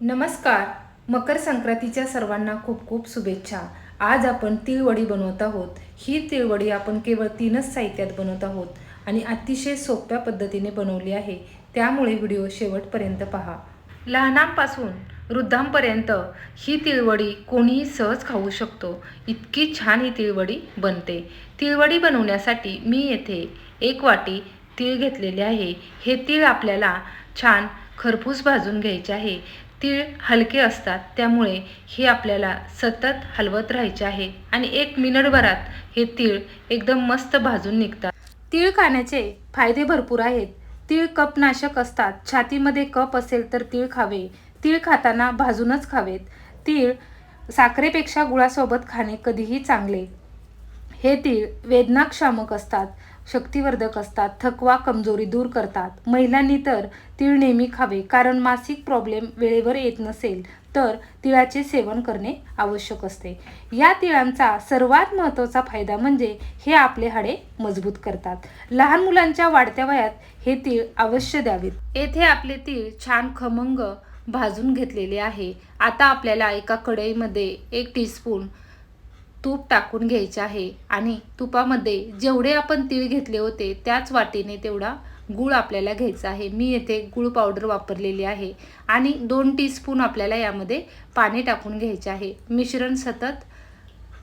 नमस्कार. मकर संक्रांतीच्या सर्वांना खूप खूप शुभेच्छा. आज आपण तिळवडी बनवत आहोत. ही तिळवडी आपण केवळ तीनच साहित्यात बनवत आहोत आणि अतिशय सोप्या पद्धतीने बनवली आहे. त्यामुळे व्हिडिओ शेवटपर्यंत पहा. लहानांपासून वृद्धांपर्यंत ही तिळवडी कोणीही सहज खाऊ शकतो. इतकी छान ही तिळवडी बनते. तिळवडी बनवण्यासाठी मी येथे एक वाटी तीळ घेतलेले आहे. हे तीळ आपल्याला छान खरपूस भाजून घ्यायचे आहे. तीळ हलके असतात त्यामुळे हे आपल्याला सतत हलवत राहायचे आहे. आणि एक मिनिटभरात हे तीळ एकदम मस्त भाजून निघतात. तीळ खाण्याचे फायदे भरपूर आहेत. तीळ कपनाशक असतात. छातीमध्ये कप असेल तर तीळ खावे. तीळ खाताना भाजूनच खावेत. तीळ साखरेपेक्षा गुळासोबत खाणे कधीही चांगले. हे तीळ वेदनाक्षामक असतात शक्तिवर्धक असतात थकवा कमजोरी दूर करतात. महिलांनी तर तीळ नेहमी खावे कारण मासिक प्रॉब्लेम वेळेवर येत नसेल तर तिळाचे सेवन करणे आवश्यक असते. या तिळांचा सर्वात महत्त्वाचा फायदा म्हणजे हे आपले हाडे मजबूत करतात. लहान मुलांच्या वाढत्या वयात हे तीळ अवश्य द्यावेत. येथे आपले तीळ छान खमंग भाजून घेतलेले आहे. आता आपल्याला एका कढईमध्ये एक टीस्पून तूप टाकून घ्यायचे आहे आणि तुपामध्ये जेवढे आपण तीळ घेतले होते त्याच वाटीने तेवढा गूळ आपल्याला घ्यायचा आहे. मी येथे गूळ पावडर वापरलेली आहे आणि दोन टीस्पून आपल्याला यामध्ये पाणी टाकून घ्यायचे आहे. मिश्रण सतत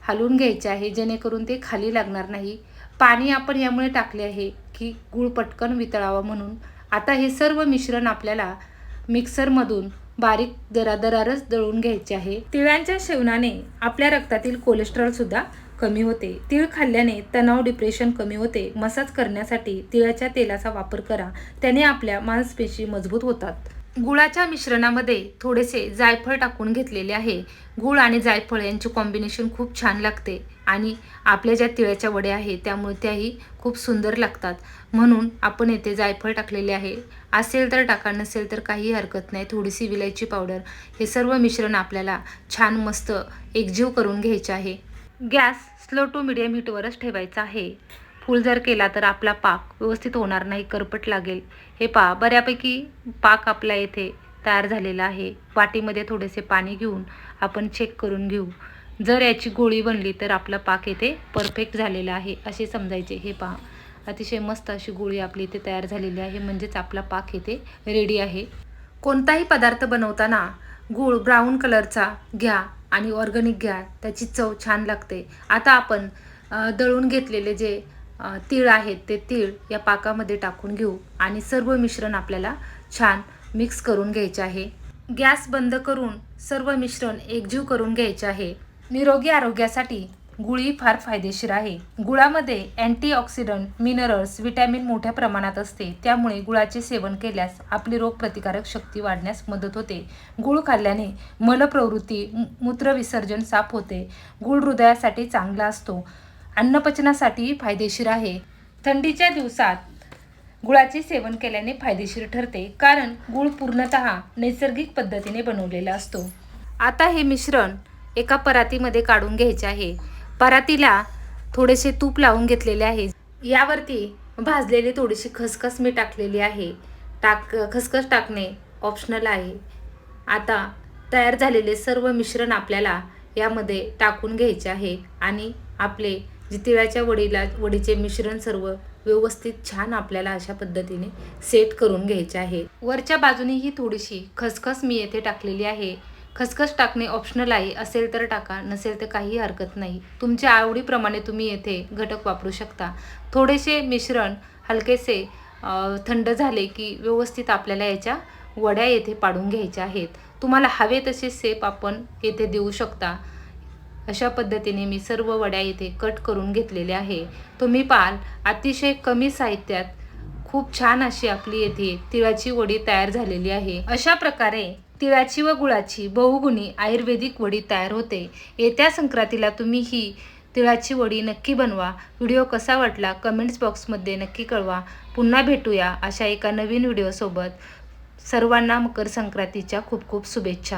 हलवून घ्यायचे आहे जेणेकरून ते खाली लागणार नाही. पाणी आपण यामुळे टाकले आहे की गूळ पटकन वितळावा म्हणून. आता हे सर्व मिश्रण आपल्याला मिक्सरमधून बारीक दरादरारच दळून घ्यायचे आहे. तिळांच्या सेवनाने आपल्या रक्तातील कोलेस्ट्रॉल सुद्धा कमी होते. तीळ खाल्ल्याने तणाव डिप्रेशन कमी होते. मसाज करण्यासाठी तिळाच्या तेलाचा वापर करा. त्याने आपल्या मांसपेशी मजबूत होतात. गुळाच्या मिश्रणामध्ये थोडेसे जायफळ टाकून घेतलेले आहे. गुळ आणि जायफळ यांचे कॉम्बिनेशन खूप छान लागते आणि आपल्या ज्या तिळाच्या वड्या आहे त्यामुळे त्याही खूप सुंदर लागतात. म्हणून आपण येथे जायफळ टाकलेले आहे. असेल तर टाका नसेल तर काही हरकत नाही. थोडीशी विलायची पावडर. हे सर्व मिश्रण आपल्याला छान मस्त एकजीव करून घ्यायचे आहे. गॅस स्लो टू मिडियम हीटवरच ठेवायचा आहे. फूल जर केला तर आपला पाक व्यवस्थित होणार नाही करपट लागेल. हे पा बऱ्यापैकी पाक आपला येथे तयार झालेला आहे. वाटीमध्ये थोडेसे पाणी घेऊन आपण चेक करून घेऊ. जर याची गोळी बनली तर आपला पाक येथे परफेक्ट झालेला आहे असे समजायचे. हे पहा अतिशय मस्त अशी गोळी आपली इथे तयार झालेली आहे. म्हणजेच आपला पाक येथे रेडी आहे. कोणताही पदार्थ बनवताना गूळ ब्राऊन कलरचा घ्या आणि ऑर्गॅनिक घ्या. त्याची चव छान लागते. आता आपण दळून घेतलेले जे तीळ आहेत ते तीळ या पाकामध्ये टाकून घेऊ आणि सर्व मिश्रण आपल्याला छान मिक्स करून घ्यायचे आहे. गॅस बंद करून सर्व मिश्रण एकजीव करून घ्यायचे आहे. निरोगी आरोग्यासाठी गुळी फार फायदेशीर आहे. गुळामध्ये अँटीऑक्सिडंट मिनरल्स विटॅमिन मोठ्या प्रमाणात असते. त्यामुळे गुळाचे सेवन केल्यास आपली रोगप्रतिकारक शक्ती वाढण्यास मदत होते. गुळ खाल्ल्याने मलप्रवृत्ती मू- मूत्रविसर्जन साफ होते. गुळ हृदयासाठी चांगला असतो. अन्नपचनासाठी फायदेशीर आहे. थंडीच्या दिवसात गुळाचे सेवन केल्याने फायदेशीर ठरते कारण गुळ पूर्णतः नैसर्गिक पद्धतीने बनवलेला असतो. आता हे मिश्रण एका परातीमध्ये काढून घ्यायचे आहे. परातीला थोडेसे तूप लावून घेतलेले आहे. यावरती भाजलेली थोडीशी खसखस मी टाकलेली आहे. टाक खसखस टाकणे ऑप्शनल आहे. आता तयार झालेले सर्व मिश्रण आपल्याला यामध्ये टाकून घ्यायचे आहे आणि आपले जे तिळाच्या वडीला वडीचे मिश्रण सर्व व्यवस्थित छान आपल्याला अशा पद्धतीने सेट करून घ्यायचे आहे. वरच्या बाजूने ही थोडीशी खसखस मी येथे टाकलेली आहे. खसखस टाकणे ऑप्शनल आहे असेल तर टाका नसेल तर काही हरकत नाही. तुमच्या आवडीप्रमाणे तुम्ही येथे घटक वापरू शकता. थोडेसे मिश्रण हलकेसे थंड झाले की व्यवस्थित आपल्याला याच्या वड्या येथे पाडून घ्यायच्या आहेत. तुम्हाला हवे तसे सेप आपण येथे देऊ शकता. अशा पद्धतीने मी सर्व वड्या येथे कट करून घेतलेले आहे. तुम्ही पाल अतिशय कमी साहित्यात खूप छान अशी आपली येथे तिळाची वडी तयार झालेली आहे. अशा प्रकारे तिळाची व गुळाची बहुगुणी आयुर्वेदिक वडी तयार होते. येत्या संक्रांतीला तुम्ही ही तिळाची वडी नक्की बनवा. व्हिडिओ कसा वाटला कमेंट्स बॉक्समध्ये नक्की कळवा. पुन्हा भेटूया अशा एका नवीन व्हिडिओसोबत. सर्वांना मकर संक्रांतीच्या खूप खूप शुभेच्छा.